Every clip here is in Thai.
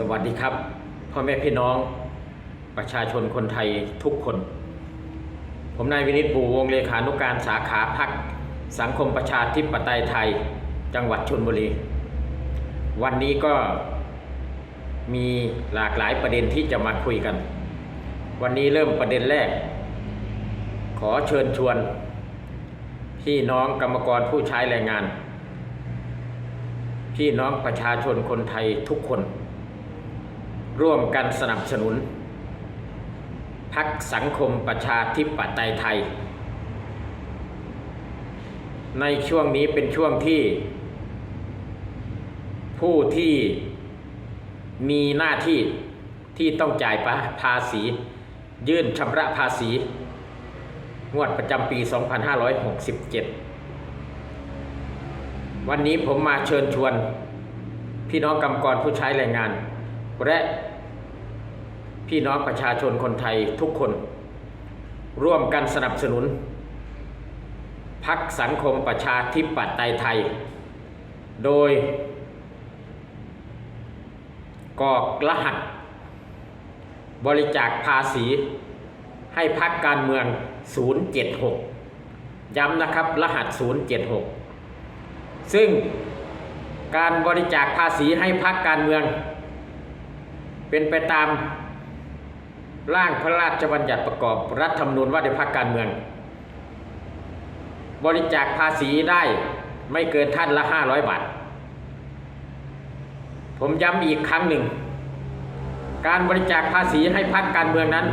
สวัสดีครับ พ่อแม่พี่น้องประชาชนคนไทยทุกคน ผมนายวินิตบูวงเลขานุการสาขาพักสังคมประชาธิปไตยไทย จังหวัดชนบุรี วันนี้ก็มีหลากหลายประเด็นที่จะมาคุยกัน วันนี้เริ่มประเด็นแรก ขอเชิญชวน พี่น้องกรรมกรผู้ใช้แรงงาน พี่น้องประชาชนคนไทยทุกคน ร่วมกันสนับสนุน พักสังคมประชาธิปไตยไทย ในช่วงนี้เป็นช่วงที่ ผู้ที่มีหน้าที่ที่ต้องจ่ายภาษี ยื่นชำระภาษี งวดประจำปี 2567 วันนี้ผมมาเชิญชวน พี่น้องกรรมกรผู้ใช้แรงงาน และ พี่น้องประชาชนคนไทยทุกคน ร่วมกันสนับสนุนพักสังคมประชาธิปไตยไทย โดย กอกรหัส บริจาคภาษี ให้พักการเมือง 076 ย้ำนะครับรหัส 076 ซึ่งการบริจาคภาษีให้พักการเมือง เป็นไปตาม ร่างพระราชบัญญัติประกอบรัฐธรรมนูญว่าด้วยพักการเมือง บริจาคภาษีได้ไม่เกินท่านละ500บาท ผมย้ำอีกครั้งหนึ่ง การบริจาคภาษีให้พักการเมืองนั้น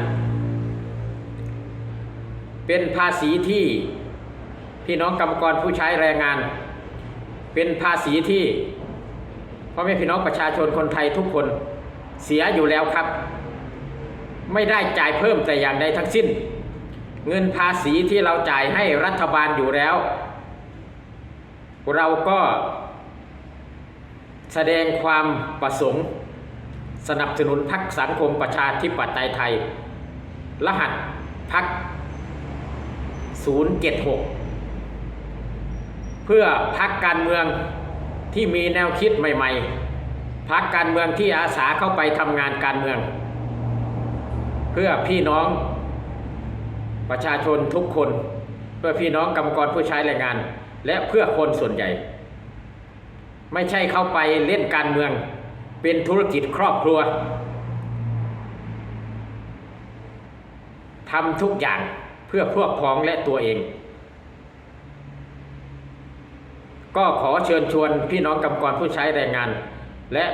เป็นภาษีที่พี่น้องกรรมกรผู้ใช้แรงงาน เป็นภาษีที่พ่อแม่พี่น้องประชาชนคนไทยทุกคนเสียอยู่แล้วครับ ไม่ได้จ่ายเพิ่มแต่อย่างใดทั้งสิ้น เงินภาษีที่เราจ่ายให้รัฐบาลอยู่แล้ว เราก็แสดงความประสงค์สนับสนุนพักสังคมประชาธิปไตยไทย รหัสพัก076 เพื่อพักการเมืองที่มีแนวคิดใหม่ ๆพักการเมืองที่อาสาเข้าไปทำงานการเมือง เพื่อพี่น้องประชาชนทุกคน เพื่อพี่น้องกรรมกรผู้ใช้แรงงาน และเพื่อคนส่วนใหญ่ ไม่ใช่เข้าไปเล่นการเมือง เป็นธุรกิจครอบครัวทำทุกอย่างเพื่อพวกพ้องและตัวเอง ก็ขอเชิญชวนพี่น้องกำกรผู้ใช้แรงงาน และ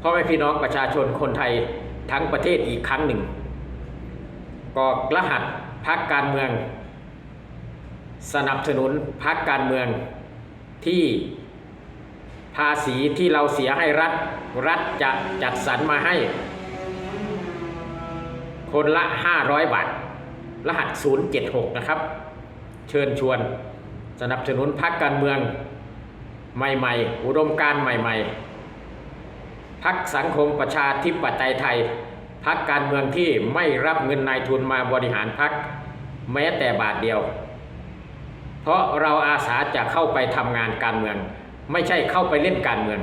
พ่อแม่พี่น้องประชาชนคนไทยทั้งประเทศอีกครั้งหนึ่ง กรอกรหัสพักการเมือง สนับสนุนพักการเมืองที่ภาษีที่เราเสียให้รัฐ รัฐจะจัดสรรมาให้ คนละ 500 บาท รหัส 076 นะครับ เชิญชวนสนับสนุนพักการเมือง ใหม่ๆ อุดมการใหม่ ๆพักสังคมประชาธิปไตยไทย พักการเมืองที่ไม่รับเงินนายทุนมาบริหารพักแม้แต่บาทเดียว เพราะเราอาสาจะเข้าไปทำงานการเมือง ไม่ใช่เข้าไปเล่นการเมือง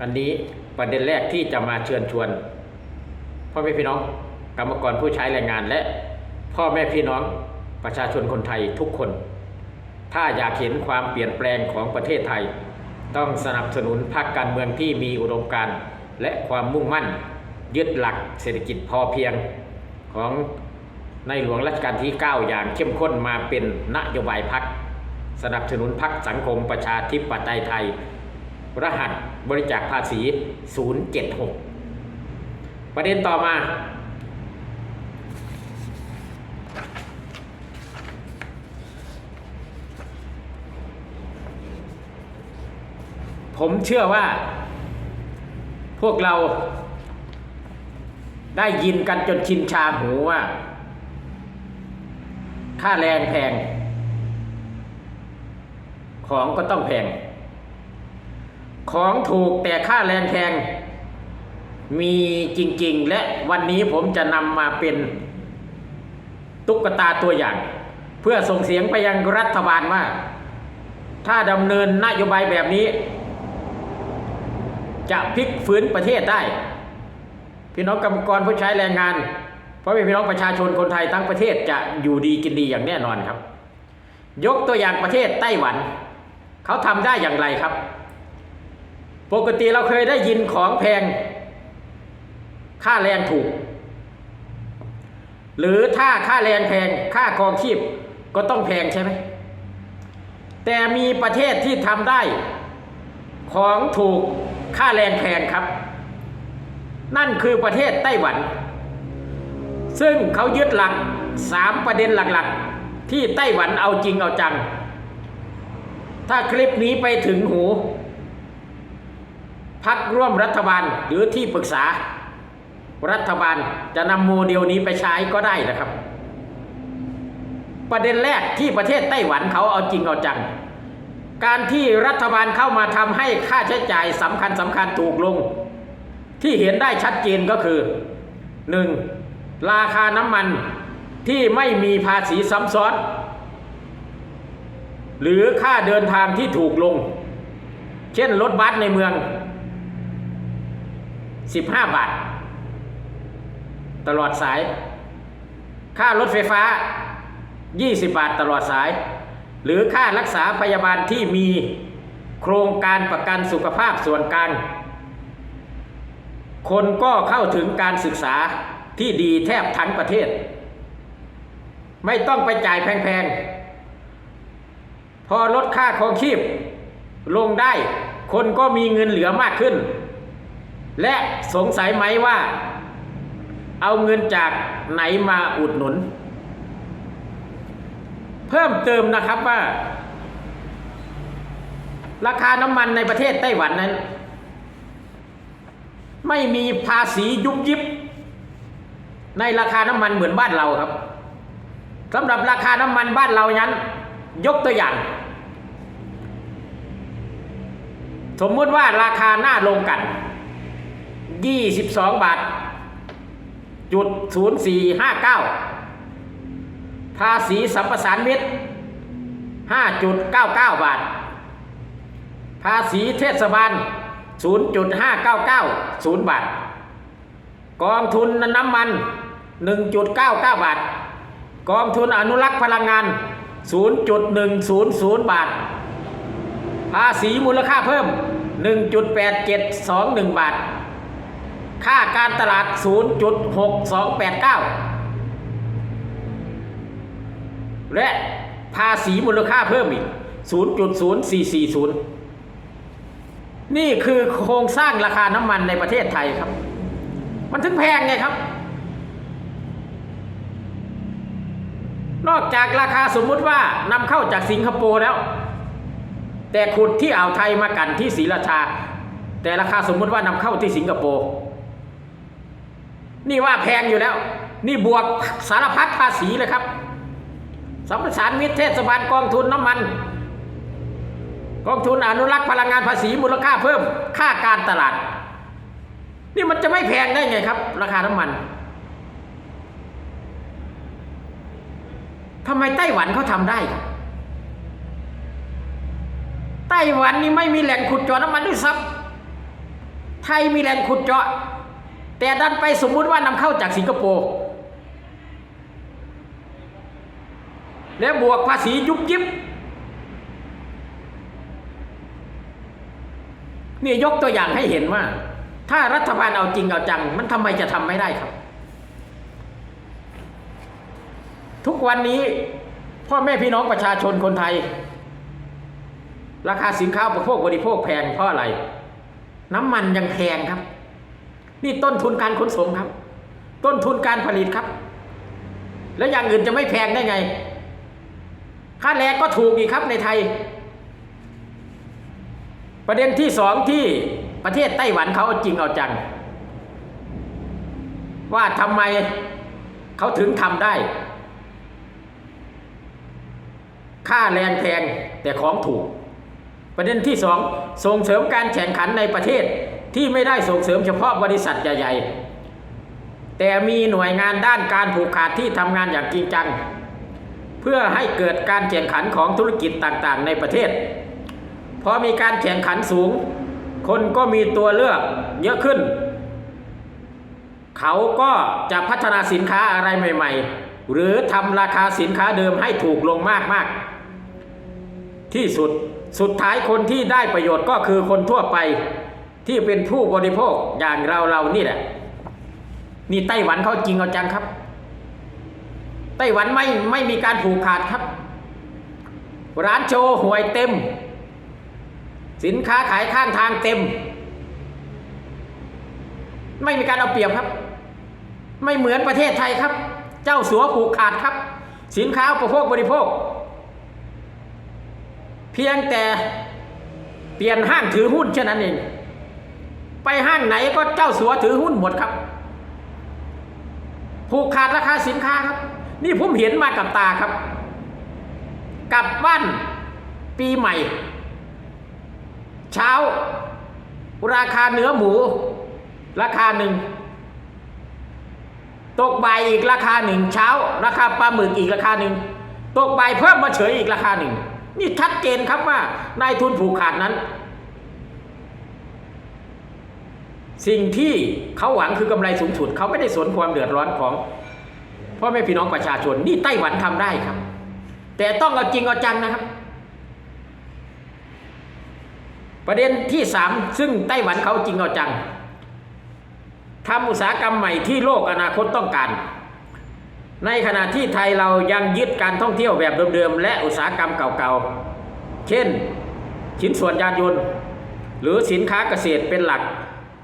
อันนี้ประเด็นแรกที่จะมาเชิญชวนพ่อแม่พี่น้องกรรมกรผู้ใช้แรงงานและพ่อแม่พี่น้องประชาชนคนไทยทุกคน ถ้าอยากเห็นความเปลี่ยนแปลงของประเทศไทย ต้องสนับสนุนพรรคการเมืองที่มีอุดมการณ์และความมุ่งมั่น ยึดหลักเศรษฐกิจพอเพียงของในหลวงรัชกาลที่ 9 อย่างเข้มข้นมาเป็นนโยบายพรรคสนับสนุนพรรคสังคมประชาธิปไตยไทย รหัสบริจาคภาษี 076 ประเด็นต่อมา ผมเชื่อว่าพวกเรา ได้ยินกันจนชินชาหูว่า ค่าแรงแพง ของก็ต้องแพง ของถูกแต่ค่าแรงแพง มีจริง ๆ และวันนี้ผมจะนำมาเป็นตุ๊กตาตัวอย่าง เพื่อส่งเสียงไปยังรัฐบาลว่า ถ้าดำเนินนโยบายแบบนี้ จะพลิกฟื้นประเทศได้ พี่น้องกรรมกรผู้ใช้แรงงาน เพราะพี่น้องประชาชนคนไทยทั้งประเทศจะอยู่ดีกินดีอย่างแน่นอนครับ ยกตัวอย่างประเทศไต้หวัน เขาทำได้อย่างไรครับ ปกติเราเคยได้ยินของแพง ค่าแรงถูก หรือถ้าค่าแรงแพงค่าครองชีพก็ต้องแพงใช่ไหมแต่มีประเทศที่ทำได้ ของถูกค่าแรงแพงครับ นั่นคือประเทศไต้หวัน ซึ่งเขายึดหลักสามประเด็นหลักๆ ที่ไต้หวันเอาจริงเอาจัง ถ้าคลิปนี้ไปถึงหูพักร่วมรัฐบาลหรือที่ปรึกษา รัฐบาลจะนำโมเดลนี้ไปใช้ก็ได้นะครับ ประเด็นแรกที่ประเทศไต้หวันเขาเอาจริงเอาจัง การที่รัฐบาลเข้ามาทำให้ค่าใช้จ่ายสำคัญสำคัญถูกลง ที่เห็นได้ชัดเจนก็คือ 1. ราคาน้ำมันที่ไม่มีภาษีซ้ำซ้อน หรือค่าเดินทางที่ถูกลง เช่นรถบัสในเมือง 15 บาท ตลอดสาย ค่ารถไฟฟ้า 20 บาทตลอดสาย หรือค่ารักษาพยาบาลที่มีโครงการประกันสุขภาพส่วนกลาง คนก็เข้าถึงการศึกษาที่ดีแทบทั้งประเทศ ไม่ต้องไปจ่ายแพงๆ พอลดค่าครองชีพลงได้ คนก็มีเงินเหลือมากขึ้น และสงสัยไหมว่า เอาเงินจากไหนมาอุดหนุน เพิ่มเติมนะครับว่า ราคาน้ำมันในประเทศไต้หวันนั้น ไม่มีภาษียุบยิบ ในราคาน้ำมันเหมือนบ้านเราครับสำหรับราคาน้ำมันบ้านเรานั้น ยกตัวอย่าง สมมติว่าราคาหน้าลงกัน 22 บาท จุด 0459 ภาษีสัมปทานมิตร 5.99 บาท ภาษีเทศบาล 0.5990 บาท กองทุนน้ำมัน 1.99 บาท กองทุนอนุรักษ์พลังงาน 0.100 บาท ภาษีมูลค่าเพิ่ม 1.8721 บาท ค่าการตลาด 0.6289 และภาษีมูลค่าเพิ่มอีก 0.0440 นี่คือโครงสร้างราคาน้ำมันในประเทศไทยครับ มันถึงแพงไงครับ นอกจากราคาสมมุติว่านำเข้าจากสิงคโปร์แล้ว แต่ขุดที่อ่าวไทยมากันที่ศรีราชา แต่ราคาสมมุติว่านำเข้าที่สิงคโปร์นี่ว่าแพงอยู่แล้ว นี่บวกสารพัดภาษีเลยครับสัมปทานมิตรเทศบาลกองทุนน้ำมัน กองทุนอนุรักษ์พลังงานภาษีมูลค่าเพิ่มค่าการตลาด นี่มันจะไม่แพงได้ไงครับ ราคาน้ำมันทำไมไต้หวันเขาทำได้ ไต้หวันนี่ไม่มีแหล่งขุดเจาะน้ำมันด้วยซ้ำไทยมีแหล่งขุดเจาะ แต่ดันไปสมมุติว่านำเข้าจากสิงคโปร์แล้วบวกภาษียุบยิบ เนี่ยกตัวอย่างให้เห็นว่า ถ้ารัฐบาลเอาจริงเอาจัง มันทำไมจะทำไม่ได้ครับ ทุกวันนี้พ่อแม่พี่น้องประชาชนคนไทย ราคาสินค้าอุปโภคบริโภคแพงเพราะอะไร น้ำมันยังแพงครับ นี่ต้นทุนการขนส่งครับ ต้นทุนการผลิตครับ แล้วอย่างอื่นจะไม่แพงได้ไง ค่าแรงก็ถูกอีกครับในไทย ประเด็นที่สองที่ประเทศไต้หวันเขาเอาจริงเอาจัง ว่าทำไมเขาถึงทำได้ ค่าแรงแพงแต่ของถูก ประเด็นที่สองส่งเสริมการแข่งขันในประเทศที่ไม่ได้ส่งเสริมเฉพาะบริษัทใหญ่ๆ แต่มีหน่วยงานด้านการผูกขาดที่ทำงานอย่างจริงจัง เพื่อให้เกิดการแข่งขันของธุรกิจต่างๆ ในประเทศ พอมีการแข่งขันสูง คนก็มีตัวเลือกเยอะขึ้น เขาก็จะพัฒนาสินค้าอะไรใหม่ ๆ หรือทำราคาสินค้าเดิมให้ถูกลงมากๆ ที่สุดสุดท้ายคนที่ได้ประโยชน์ก็คือคนทั่วไปที่เป็นผู้บริโภคอย่างเราเรานี่แหละ นี่ไต้หวันเขาจริงเอาจังครับ ไต้หวันไม่ไม่มีการผูกขาดครับ ร้านโชว์หวยเต็ม สินค้าขายข้างทางเต็ม ไม่มีการเอาเปรียบครับ ไม่เหมือนประเทศไทยครับ เจ้าสัวผูกขาดครับ สินค้าอุปโภคบริโภค เพียงแต่เปลี่ยนห้างถือหุ้นแค่นั้นเอง ไปห้างไหนก็เจ้าสัวถือหุ้นหมดครับ ผูกขาดราคาสินค้าครับ นี่ผมเห็นมากับตาครับ กลับบ้านปีใหม่ เช้า ราคาเนื้อหมู ราคาหนึ่ง ตกบ่ายอีกราคาหนึ่งเช้า ราคาปลาหมึกอีกราคาหนึ่งตกบ่ายเพิ่มมาเฉยอีกราคาหนึ่งนี่ชัดเจนครับว่านายทุนผูกขาดนั้น สิ่งที่เขาหวังคือกำไรสูงสุดเขาไม่ได้สนความเดือดร้อนของพ่อแม่พี่น้องประชาชนนี่ไต้หวันทำได้ครับ แต่ต้องเอาจริงเอาจังนะครับ ประเด็นที่สามซึ่งไต้หวันเขาจริงเอาจังทำอุตสาหกรรมใหม่ที่โลกอนาคตต้องการ ในขณะที่ไทยเรายังยึดการท่องเที่ยวแบบเดิมๆและอุตสาหกรรมเก่าๆ เช่น ชิ้นส่วนยานยนต์ หรือสินค้าเกษตรเป็นหลัก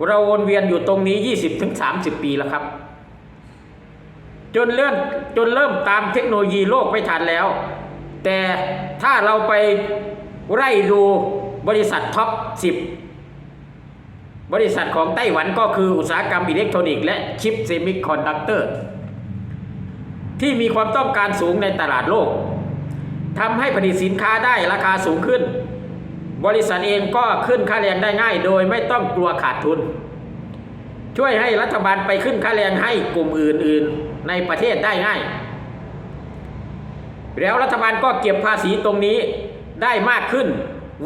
เราวนเวียนอยู่ตรงนี้ 20-30 ปีแล้วครับ จนเลื่อนจนเริ่มตามเทคโนโลยีโลกไม่ทันแล้ว แต่ถ้าเราไปไล่ดู บริษัทท็อป 10 บริษัทของไต้หวันก็คืออุตสาหกรรมอิเล็กทรอนิกส์และชิปเซมิคอนดักเตอร์ ที่มีความต้องการสูงในตลาดโลกทำให้ผลิตสินค้าได้ราคาสูงขึ้น บริษัทเองก็ขึ้นค่าแรงได้ง่าย โดยไม่ต้องกลัวขาดทุน ช่วยให้รัฐบาลไปขึ้นค่าแรงให้กลุ่มอื่น ๆ ในประเทศได้ง่าย แล้วรัฐบาลก็เก็บภาษีตรงนี้ได้มากขึ้น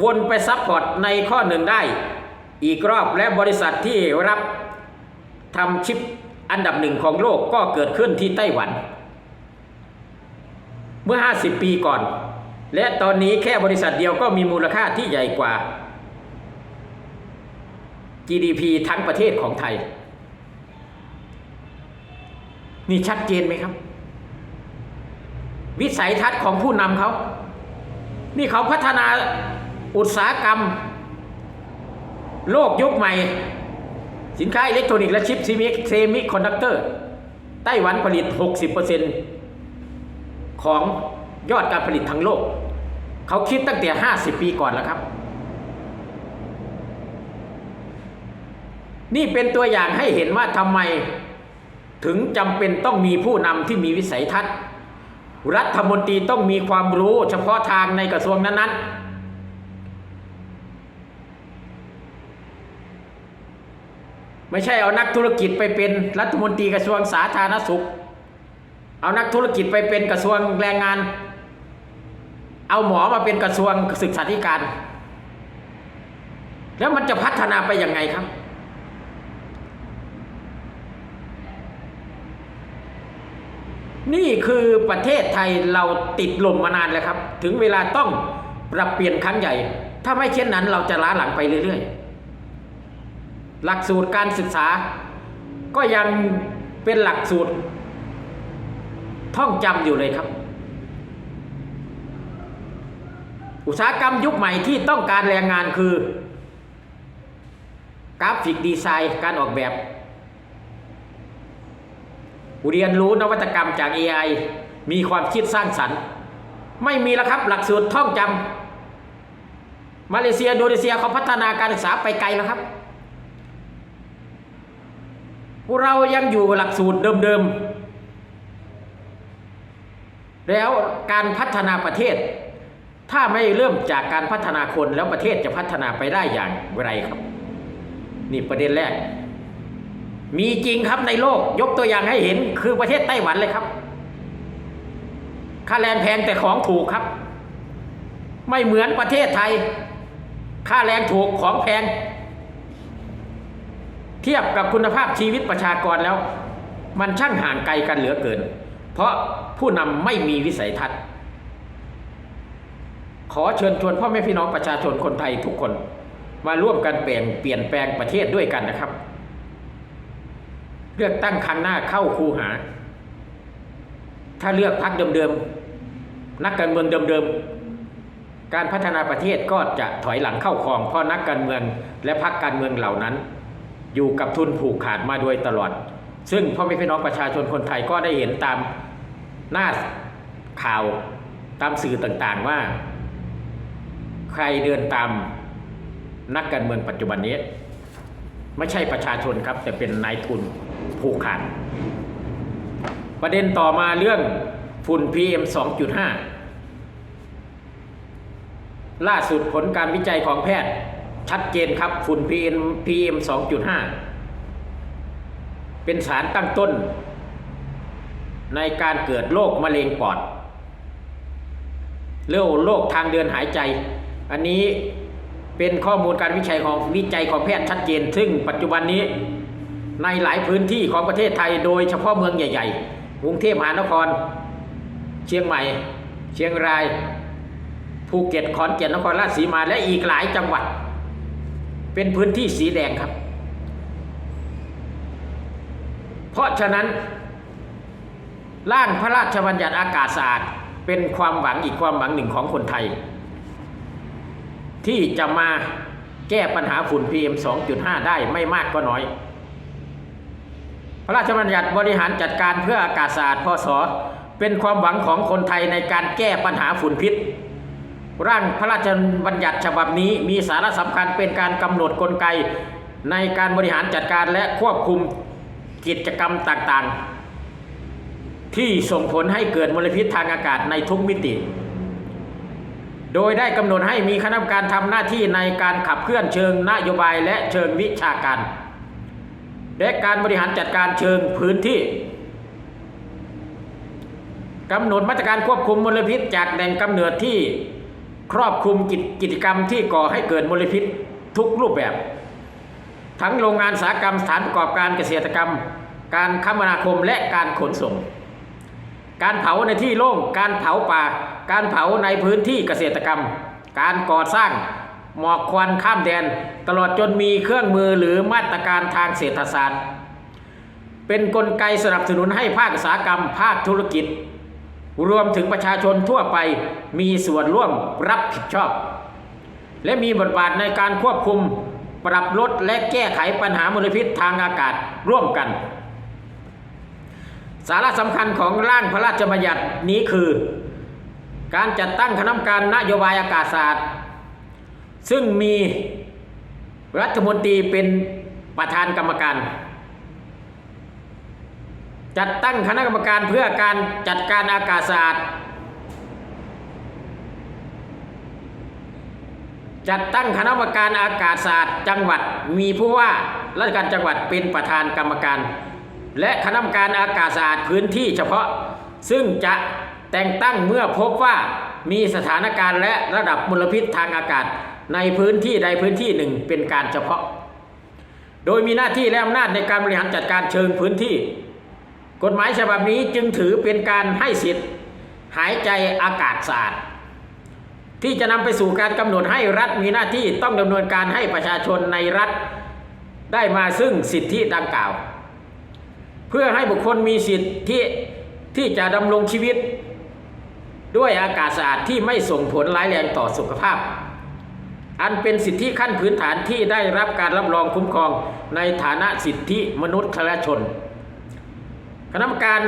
วนไปซัพพอร์ตในข้อหนึ่งได้ อีกรอบและบริษัทที่รับทำชิปอันดับหนึ่งของโลกก็เกิดขึ้นที่ไต้หวัน เมื่อ 50 ปีก่อน และตอนนี้แค่บริษัทเดียวก็มีมูลค่าที่ใหญ่กว่า GDP ทั้งประเทศของไทย นี่ชัดเจนไหมครับ วิสัยทัศน์ของผู้นำเขา นี่เขาพัฒนา อุตสาหกรรม โลกยุคใหม่ สินค้าอิเล็กทรอนิกส์และชิปซีมิเซมิคอนดักเตอร์ ไต้หวันผลิต 60%ของยอดการผลิตทั้งโลก เขาคิดตั้งแต่ 50 ปีก่อนแล้วครับ นี่เป็นตัวอย่างให้เห็นว่าทำไมถึงจำเป็นต้องมีผู้นำที่มีวิสัยทัศน์ รัฐมนตรีต้องมีความรู้เฉพาะทางในกระทรวงนั้นๆ ไม่ใช่เอานักธุรกิจไปเป็นรัฐมนตรีกระทรวงสาธารณสุข เอานักธุรกิจไปเป็นกระทรวงแรงงาน เอาหมอมาเป็นกระทรวงศึกษาธิการ แล้วมันจะพัฒนาไปยังไงครับ นี่คือประเทศไทยเราติดลมมานานแล้วครับ ถึงเวลาต้องปรับเปลี่ยนครั้งใหญ่ ถ้าไม่เช่นนั้นเราจะล้าหลังไปเรื่อยๆ หลักสูตรการศึกษา ก็ยังเป็นหลักสูตร ท่องจำอยู่เลยครับ อุตสาหกรรมยุคใหม่ที่ต้องการแรงงานคือ กราฟิกดีไซน์การออกแบบเรียนรู้นวัตกรรมจาก AI มีความคิดสร้างสรรค์ ไม่มีแล้วครับหลักสูตรท่องจำมาเลเซียอินโดนีเซียเขาพัฒนาการศึกษาไปไกลแล้วครับ พวกเรายังอยู่หลักสูตรเดิมๆ แล้วการพัฒนาประเทศ ถ้าไม่เริ่มจากการพัฒนาคนแล้วประเทศจะพัฒนาไปได้อย่างไรครับ นี่ประเด็นแรก มีจริงครับในโลกยกตัวอย่างให้เห็นคือประเทศไต้หวันเลยครับ ค่าแรงแพงแต่ของถูกครับ ไม่เหมือนประเทศไทย ค่าแรงถูกของแพง เทียบกับคุณภาพชีวิตประชากรแล้ว มันช่างห่างไกลกันเหลือเกิน เพราะผู้นำไม่มีวิสัยทัศน์ ขอเชิญชวนพ่อแม่พี่น้องประชาชนคนไทยทุกคน มาร่วมกันเปลี่ยนเปลี่ยนแปลงประเทศด้วยกันนะครับ เลือกตั้งครั้งหน้าเข้าคูหา ถ้าเลือกพรรคเดิมๆนักการเมืองเดิมๆการพัฒนาประเทศก็จะถอยหลังเข้าคลองเพราะนักการเมืองและพรรคการเมืองเหล่านั้น อยู่กับทุนผูกขาดมาโดยตลอด ซึ่งพ่อแม่พี่น้องประชาชนคนไทยก็ได้เห็นตามหน้าข่าวตามสื่อต่างๆว่า ใครเดินตามนักการเมืองปัจจุบันนี้ ไม่ใช่ประชาชนครับ แต่เป็นนายทุนผูกขาด ประเด็นต่อมาเรื่องฝุ่น PM 2.5 ล่าสุดผลการวิจัยของแพทย์ ชัดเจนครับฝุ่น PM PM 2.5 เป็นสารตั้งต้น ในการเกิดโรคมะเร็งปอดเรื่องโรคทางเดินหายใจ อันนี้เป็นข้อมูลการวิจัยของวิจัยของแพทย์ชัดเจน ซึ่งปัจจุบันนี้ในหลายพื้นที่ของประเทศไทย โดยเฉพาะเมืองใหญ่ๆกรุงเทพมหานคร เชียงใหม่ เชียงราย ภูเก็ต ขอนแก่น นครราชสีมา และอีกหลายจังหวัด เป็นพื้นที่สีแดงครับ เพราะฉะนั้น ร่างพระราชบัญญัติอากาศสะอาด เป็นความหวังอีกความหวังหนึ่งของคนไทย ที่จะมาแก้ปัญหาฝุ่น PM 2.5 ได้ไม่มากก็น้อย พระราชบัญญัติบริหารจัดการเพื่ออากาศสะอาดพศเป็นความหวังของคนไทยในการแก้ปัญหาฝุ่นพิษ ร่างพระราชบัญญัติฉบับนี้มีสาระสำคัญเป็นการกำหนดกลไก ในการบริหารจัดการและควบคุมกิจกรรมต่างๆ ที่ส่งผลให้เกิดมลพิษทางอากาศในทุกมิติ โดยได้กำหนดให้มีคณะกรรมการทำหน้าที่ในการขับเคลื่อนเชิงนโยบายและเชิงวิชาการ และการบริหารจัดการเชิงพื้นที่กำหนดมาตรการควบคุมมลพิษจากแหล่งกำเนิดที่ ครอบคลุมกิจกิจกรรมที่ก่อให้เกิดมลพิษทุกรูปแบบ ทั้งโรงงานสาหกรรมสถานประกอบการเกษตรกรรม การคมนาคมและการขนส่ง การเผาในที่โล่งการเผาป่า การเผาในพื้นที่เกษตรกรรม การก่อสร้างหมอกควันข้ามแดน ตลอดจนมีเครื่องมือหรือมาตรการทางเศรษฐศาสตร์ เป็นนกลไกสนับสนุนให้ภาคอุตสาหกรรมภาคธุรกิจ รวมถึงประชาชนทั่วไปมีส่วนร่วมรับผิดชอบ และมีบทบาทในการควบคุม ปรับลดและแก้ไขปัญหามลพิษทางอากาศร่วมกัน สาระสำคัญของร่างพระราชบัญญัตินี้คือ การจัดตั้งคณะกรรมการนโยบายอากาศศาสตร์ ซึ่งมีรัฐมนตรีเป็นประธานกรรมการ จัดตั้งคณะกรรมการเพื่อการจัดการอากาศศาสตร์จัดตั้งคณะกรรมการอากาศศาสตร์จังหวัดมีผู้ว่าราชการจังหวัดเป็นประธานกรรมการ และคณะกรรมการอากาศศาสตร์พื้นที่เฉพาะ ซึ่งจะแต่งตั้งเมื่อพบว่ามีสถานการณ์และระดับมลพิษทางอากาศในพื้นที่ใดพื้นที่หนึ่งเป็นการเฉพาะ โดยมีหน้าที่และอำนาจในการบริหารจัดการเชิงพื้นที่ กฎหมายฉบับนี้จึงถือเป็นการให้สิทธิ์ หายใจอากาศสะอาดที่จะนำไปสู่การกำหนดให้รัฐมีหน้าที่ต้องดำเนินการให้ประชาชนในรัฐได้มาซึ่งสิทธิดังกล่าว เพื่อให้บุคคลมีสิทธิที่ที่จะดำรงชีวิต ด้วยอากาศสะอาดที่ไม่ส่งผลร้ายแรงต่อสุขภาพ อันเป็นสิทธิขั้นพื้นฐานที่ได้รับการรับรองคุ้มครองในฐานะสิทธิมนุษยชน คณะกรรมการ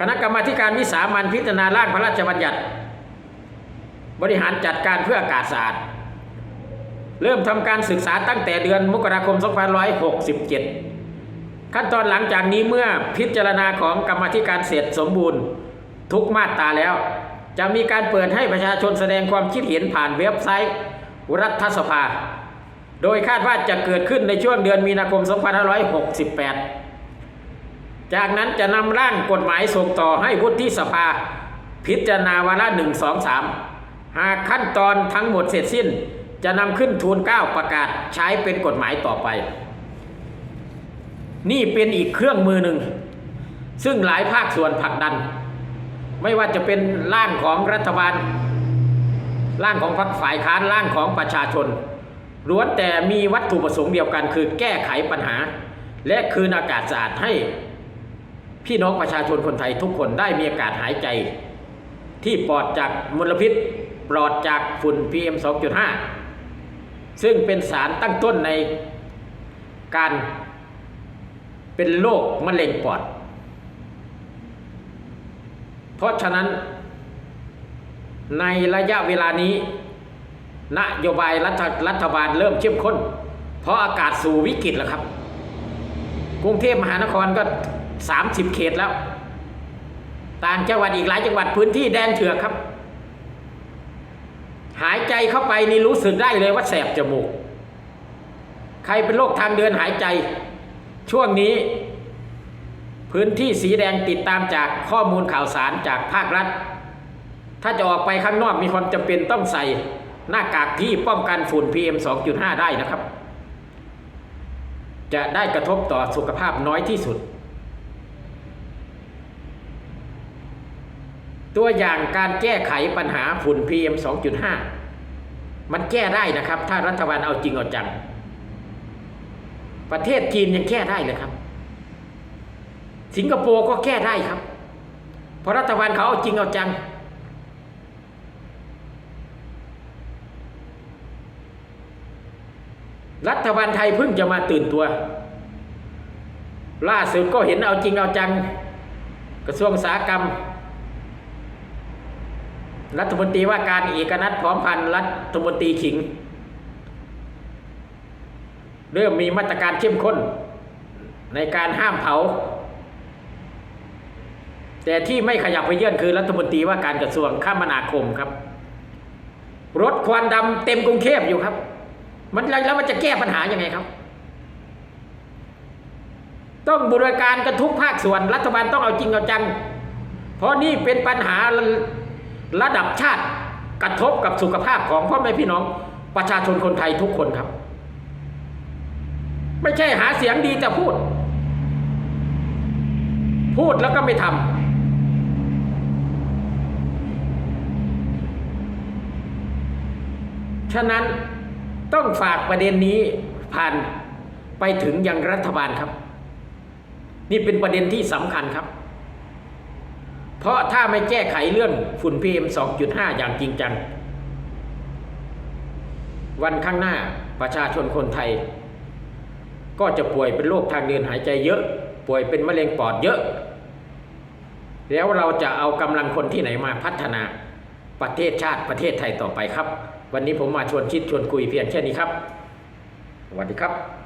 คณะกรรมาการวิสามันพิจารณาร่างพระราชบัญญัติ บริหารจัดการเพื่ออากาศสะอาดเริ่มทำการศึกษาตั้งแต่เดือนมกราคม 2567 ขั้นตอนหลังจากนี้เมื่อพิจารณาของกรรมธิการเสร็จสมบูรณ์ ทุกมาตราแล้ว จะมีการเปิดให้ประชาชนแสดงความคิดเห็นผ่านเว็บไซต์รัฐสภา โดยคาดว่าจะเกิดขึ้นในช่วงเดือนมีนาคม 2568 จากนั้นจะนำร่างกฎหมายส่งต่อให้วุฒิสภา พิจารณาวาระหนึ่งสองสามหากขั้นตอนทั้งหมดเสร็จสิ้น จะนำขึ้นทูลเก้าประกาศใช้เป็นกฎหมายต่อไป นี่เป็นอีกเครื่องมือหนึ่ง ซึ่งหลายภาคส่วนผลักดัน ไม่ว่าจะเป็นร่างของรัฐบาล ร่างของพรรคฝ่ายค้านร่างของประชาชนล้วนแต่มีวัตถุประสงค์เดียวกันคือแก้ไขปัญหา และคืนอากาศสะอาดให้ พี่น้องประชาชนคนไทยทุกคนได้มีอากาศหายใจ ที่ปลอดจากมลพิษ ปลอดจากฝุ่น PM 2.5 ซึ่งเป็นสารตั้งต้นในการเป็นโรคมะเร็งปอด เพราะฉะนั้น ในระยะเวลานี้นโยบายรัฐรัฐบาลเริ่มเข้มข้น เพราะอากาศสู่วิกฤตแล้วครับ กรุงเทพมหานครก็ 30 เขตแล้ว ต่างจังหวัดอีกหลายจังหวัดพื้นที่แดนเถือกครับ หายใจเข้าไปนี่รู้สึกได้เลยว่าแสบจมูก ใครเป็นโรคทางเดินหายใจ ช่วงนี้ พื้นที่สีแดงติดตามจากข้อมูลข่าวสารจากภาครัฐ ถ้าจะออกไปข้างนอกมีความจำเป็นต้องใส่หน้ากากที่ป้องกันฝุ่น PM 2.5 ได้นะครับ จะได้กระทบต่อสุขภาพน้อยที่สุด ตัวอย่างการแก้ไขปัญหาฝุ่น PM 2.5 มันแก้ได้นะครับ ถ้ารัฐบาลเอาจริงเอาจัง ประเทศจีนยังแก้ได้เลยครับ สิงคโปร์ก็แก้ได้ครับ เพราะรัฐบาลเขาเอาจริงเอาจัง รัฐบาลไทยเพิ่งจะมาตื่นตัว ล่าสุดก็เห็นเอาจริงเอาจัง กระทรวงอุตสาหกรรม รัฐมนตรีว่าการเอกนัทพร้อมพันธ์รัฐมนตรีขิง เริ่มมีมาตรการเข้มข้น ในการห้ามเผา แต่ที่ไม่ขยับไปเยื่อนคือรัฐมนตรีว่าการกระทรวงคมนาคมครับ รถควันดำเต็มกรุงเทพอยู่ครับ มันแล้วมันจะแก้ปัญหายังไงครับ ต้องบูรณาการกันทุกภาคส่วนรัฐบาลต้องเอาจริงเอาจัง เพราะนี่เป็นปัญหา ระดับชาติกระทบกับสุขภาพของพ่อแม่พี่น้องประชาชนคนไทยทุกคนครับ ไม่ใช่หาเสียงดีแต่พูด พูดแล้วก็ไม่ทำฉะนั้นต้องฝากประเด็นนี้ผ่านไปถึงยังรัฐบาลครับ นี่เป็นประเด็นที่สำคัญครับ เพราะถ้าไม่แก้ไขเรื่องฝุ่น PM 2.5 อย่างจริงจัง วันข้างหน้าประชาชนคนไทย ก็จะป่วยเป็นโรคทางเดินหายใจเยอะ ป่วยเป็นมะเร็งปอดเยอะ แล้วเราจะเอากำลังคนที่ไหนมาพัฒนาประเทศชาติประเทศไทยต่อไปครับ วันนี้ผมมาชวนคิดชวนคุยเพียงแค่นี้ครับสวัสดีครับ